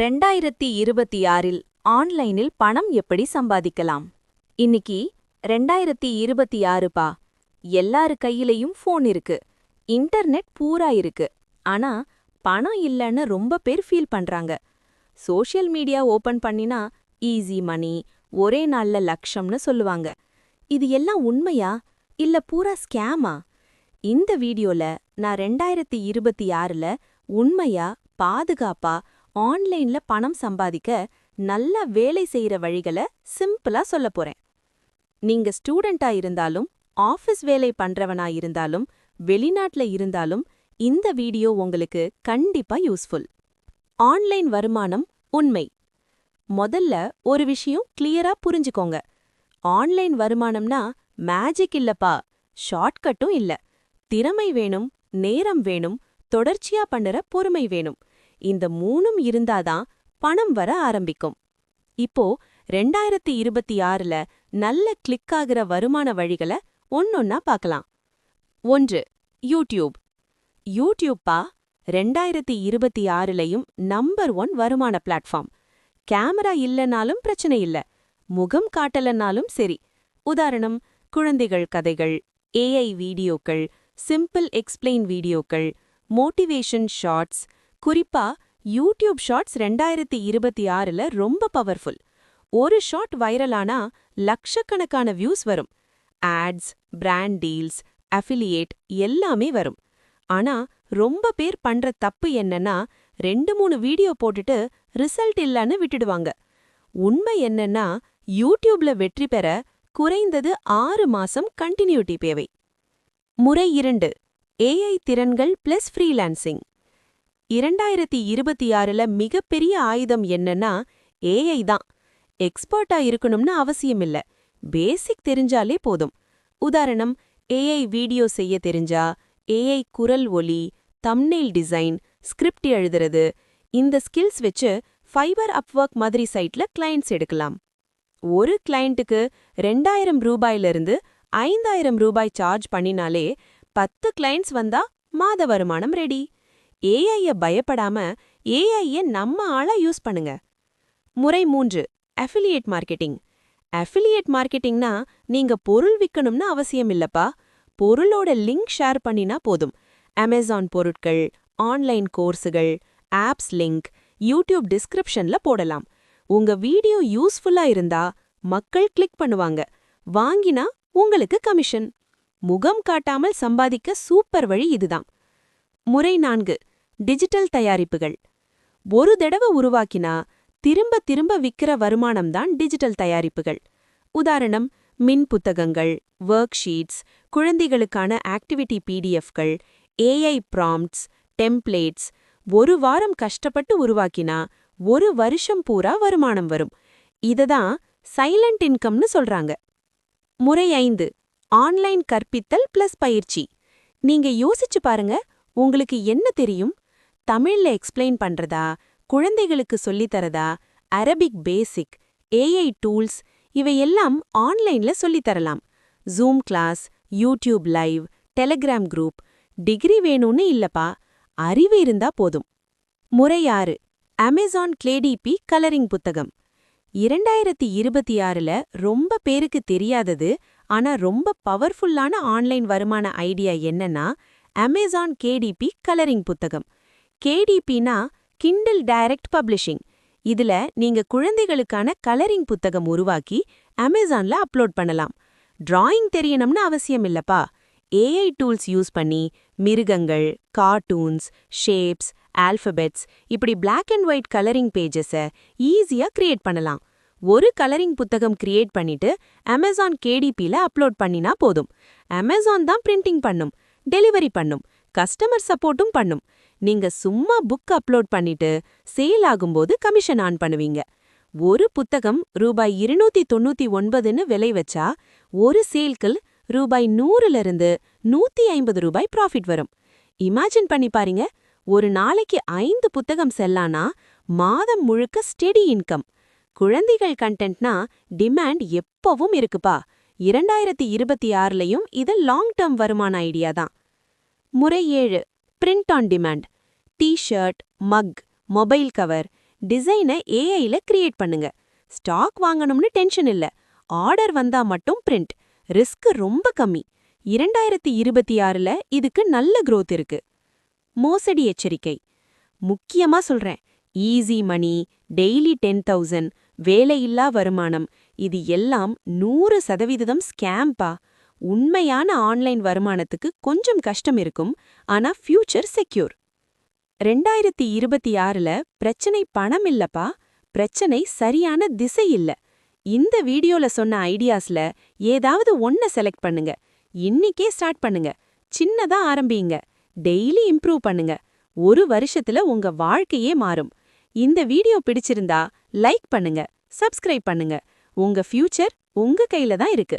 ரெண்டாயிரத்தி இருபத்தி ஆறில் ஆன்லைனில் பணம் எப்படி சம்பாதிக்கலாம்? இன்னைக்கு ரெண்டாயிரத்தி இருபத்தி ஆறுப்பா எல்லாரு கையிலையும் ஃபோன் இருக்கு. இன்டர்நெட் பூரா இருக்கு. ஆனா பணம் இல்லைன்னு ரொம்ப பேர் ஃபீல் பண்றாங்க. சோஷியல் மீடியா ஓபன் பண்ணினா ஈஸி மணி ஒரே நாள்ல லட்சம்னு சொல்லுவாங்க. இது எல்லாம் உண்மையா? இல்ல பூரா ஸ்கேமா இந்த வீடியோல நான் ரெண்டாயிரத்தி இருபத்தி ஆறுல உண்மையா பாதுகாப்பா ஆன்லைன்ல பணம் சம்பாதிக்க நல்லா வேலை செய்யற வழிகளை சிம்பிளா சொல்லப் போறேன். நீங்க ஸ்டூடெண்டா இருந்தாலும் ஆஃபீஸ் வேலை பண்றவனா இருந்தாலும் வெளிநாட்டுல இருந்தாலும் இந்த வீடியோ உங்களுக்கு கண்டிப்பா யூஸ்ஃபுல். ஆன்லைன் வருமானம் உண்மை. முதல்ல ஒரு விஷயம் கிளியரா புரிஞ்சுக்கோங்க. ஆன்லைன் வருமானம்னா மேஜிக் இல்லப்பா ஷார்ட்கட்டும் இல்ல. திறமை வேணும் நேரம் வேணும் தொடர்ச்சியா பண்ணுற பொறுமை வேணும். இந்த மூணும் இருந்தாதான் பணம் வர ஆரம்பிக்கும். இப்போ ரெண்டாயிரத்தி இருபத்தி ஆறுல நல்ல கிளிக் ஆகிற வருமான வழிகளை ஒன்னொன்னா பார்க்கலாம் ஒன்று யூடியூப் யூடியூப்பா ரெண்டாயிரத்தி இருபத்தி ஆறுலையும் நம்பர் ஒன் வருமான பிளாட்ஃபார்ம் கேமரா இல்லனாலும் பிரச்சனை இல்ல. முகம் காட்டலனாலும் சரி. உதாரணம் குழந்தைகள் கதைகள் ஏஐ வீடியோக்கள் சிம்பிள் எக்ஸ்பிளைன் வீடியோக்கள் மோட்டிவேஷன் ஷார்ட்ஸ் குறிப்பா யூடியூப் ஷார்ட்ஸ் ரெண்டாயிரத்தி இருபத்தி ஆறுல ரொம்ப பவர்ஃபுல் ஒரு ஷார்ட் வைரலானா லட்சக்கணக்கான வியூஸ் வரும். ஆட்ஸ் பிராண்ட் டீல்ஸ் அஃபிலியேட் எல்லாமே வரும். ஆனா ரொம்ப பேர் பண்ற தப்பு என்னன்னா ரெண்டு மூணு வீடியோ போட்டுட்டு ரிசல்ட் இல்லன்னு விட்டுடுவாங்க. உண்மை என்னன்னா யூடியூப்ல வெற்றி பெற குறைந்தது ஆறு மாசம் கண்டினியூட்டி தேவை. முறை இரண்டு ஏஐ திறன்கள் பிளஸ் ஃப்ரீலான்சிங் இரண்டாயிரத்தி இருபத்தி ஆறுல மிகப்பெரிய ஆயுதம் என்னன்னா ஏஐ தான். எக்ஸ்பர்ட்டா இருக்கணும்னு அவசியம் இல்ல பேசிக் தெரிஞ்சாலே போதும். உதாரணம் ஏஐ வீடியோ செய்ய தெரிஞ்சா ஏஐ குரல் ஒலி தம்னெயில் டிசைன் ஸ்கிரிப்ட் எழுதுறது இந்த ஸ்கில்ஸ் வச்சு ஃபைபர் அப்வொர்க் மாதிரி சைட்ல கிளைண்ட்ஸ் எடுக்கலாம். ஒரு கிளைண்ட்டுக்கு ரெண்டாயிரம் ரூபாயிலிருந்து ஐந்தாயிரம் ரூபாய் சார்ஜ் பண்ணினாலே பத்து கிளைண்ட்ஸ் வந்தா மாத வருமானம் ரெடி ஏஐய பயப்படாம ஏஐய நம்ம ஆளா யூஸ் பண்ணுங்க. முறை மூன்று அஃபிலியேட் மார்க்கெட்டிங் அஃபிலியேட் மார்க்கெட்டிங்னா நீங்க பொருள் விற்கணும்னு அவசியம் இல்லப்பா. பொருளோட லிங்க் ஷேர் பண்ணினா போதும். அமேசான் பொருட்கள் ஆன்லைன் கோர்ஸுகள் ஆப்ஸ் லிங்க் யூடியூப் டிஸ்கிரிப்ஷன்ல போடலாம். உங்க வீடியோ யூஸ்ஃபுல்லா இருந்தா மக்கள் கிளிக் பண்ணுவாங்க. வாங்கினா உங்களுக்கு கமிஷன். முகம் காட்டாமல் சம்பாதிக்க சூப்பர் வழி இதுதான். முறை நான்கு டிஜிட்டல் தயாரிப்புகள். ஒரு தடவை உருவாக்கினா திரும்ப திரும்ப விக்கிற வருமானம் தான் டிஜிட்டல் தயாரிப்புகள். உதாரணம் மின் புத்தகங்கள் ஒர்க் ஷீட்ஸ் குழந்தைகளுக்கான ஆக்டிவிட்டி பிடிஎஃப்கள் ஏஐ ப்ராம்ப்ட்ஸ் டெம்ப்ளேட்ஸ் ஒரு வாரம் கஷ்டப்பட்டு உருவாக்கினா ஒரு வருஷம் பூரா வருமானம் வரும். இததான் சைலண்ட் இன்கம்னு சொல்றாங்க. முறை ஐந்து ஆன்லைன் கற்பித்தல் பிளஸ் பயிற்சி. நீங்க யோசிச்சு பாருங்க உங்களுக்கு என்ன தெரியும்? தமிழ்ல எக்ஸ்பிளைன் பண்றதா? குழந்தைகளுக்கு சொல்லித்தரதா அரபிக் பேசிக் ஏஐ டூல்ஸ் இவையெல்லாம் ஆன்லைன்ல சொல்லித்தரலாம் Zoom class YouTube live Telegram group degree வேணும்னு இல்லப்பா. அறிவு இருந்தா போதும். முறை ஆறு அமேசான் கிளேடிபி கலரிங் புத்தகம். இரண்டாயிரத்தி இருபத்தி ஆறுல ரொம்ப பேருக்கு தெரியாதது ஆனா ரொம்ப பவர்ஃபுல்லான ஆன்லைன் வருமான ஐடியா என்னன்னா அமேசான் கேடிபி கலரிங் புத்தகம். கேடிபினா கிண்டில் டைரக்ட் பப்ளிஷிங் இதுல நீங்க குழந்தைகளுக்கான கலரிங் புத்தகம் உருவாக்கி அமேசான்ல அப்லோட் பண்ணலாம். டிராயிங் தெரியணும்னு அவசியம் இல்லப்பா. ஏஐ டூல்ஸ் யூஸ் பண்ணி மிருகங்கள் கார்ட்டூன்ஸ் ஷேப்ஸ் ஆல்பபெட்ஸ் இப்படி பிளாக் அண்ட் ஒயிட் கலரிங் பேஜஸை ஈஸியா கிரியேட் பண்ணலாம். ஒரு கலரிங் புத்தகம் கிரியேட் பண்ணிட்டு அமேசான் கேடிபில அப்லோட் பண்ணினா போதும். அமேசான் தான் பிரிண்டிங் பண்ணும். டெலிவரி பண்ணும். கஸ்டமர் சப்போர்ட்டும் பண்ணும். நீங்க சும்மா புக் அப்லோட் பண்ணிட்டு சேல் ஆகும்போது கமிஷன் ஆன் பண்ணுவீங்க. ஒரு புத்தகம் ரூபாய் இருநூத்தி தொண்ணூத்தி ஒன்பதுன்னு விலை வச்சா ஒரு சேல்கள் ரூபாய் நூறுல இருந்து நூத்தி ஐம்பது ரூபாய் ப்ராஃபிட் வரும். இமேஜின் பண்ணி பாருங்க. ஒரு நாளைக்கு ஐந்து புத்தகம் செல்லானா மாதம் முழுக்க ஸ்டெடி இன்கம் குழந்தைகள் கண்டென்ட்னா டிமாண்ட் எப்பவும் இருக்குப்பா. இரண்டாயிரத்தி இருபத்தி ஆறுலயும் இது லாங் டேர்ம் வருமான ஐடியா தான். முறை ஏழு print on demand T shirt mug mobile cover டிசைனை ஏஐல கிரியேட் பண்ணுங்க. ஸ்டாக் வாங்கணும்னு டென்ஷன் இல்ல. ஆர்டர் வந்தா மட்டும் பிரிண்ட் ரிஸ்க் ரொம்ப கம்மி. இரண்டாயிரத்தி இருபத்தி ஆறுல இதுக்கு நல்ல குரோத் இருக்கு. மோசடி எச்சரிக்கை. முக்கியமா சொல்றேன். Easy money daily ten thousand வேலையில்லா வருமானம். இது எல்லாம் நூறு சதவீதம் ஸ்கேம்பா உண்மையான ஆன்லைன் வருமானத்துக்கு கொஞ்சம் கஷ்டம் இருக்கும் ஆனா ஃபியூச்சர் செக்யூர். ரெண்டாயிரத்தி இருபத்தி ஆறுல பிரச்சனை பணம் இல்லப்பா பிரச்சனை சரியான திசை இல்ல. இந்த வீடியோல சொன்ன ஐடியாஸ்ல ஏதாவது ஒன்ன செலக்ட் பண்ணுங்க இன்னிக்கே ஸ்டார்ட் பண்ணுங்க சின்னதா ஆரம்பிங்க டெய்லி இம்ப்ரூவ் பண்ணுங்க ஒரு வருஷத்துல உங்க வாழ்க்கையே மாறும். இந்த வீடியோ பிடிச்சிருந்தா லைக் பண்ணுங்க சப்ஸ்கிரைப் பண்ணுங்க உங்க ஃபியூச்சர் உங்க கையில தான் இருக்கு.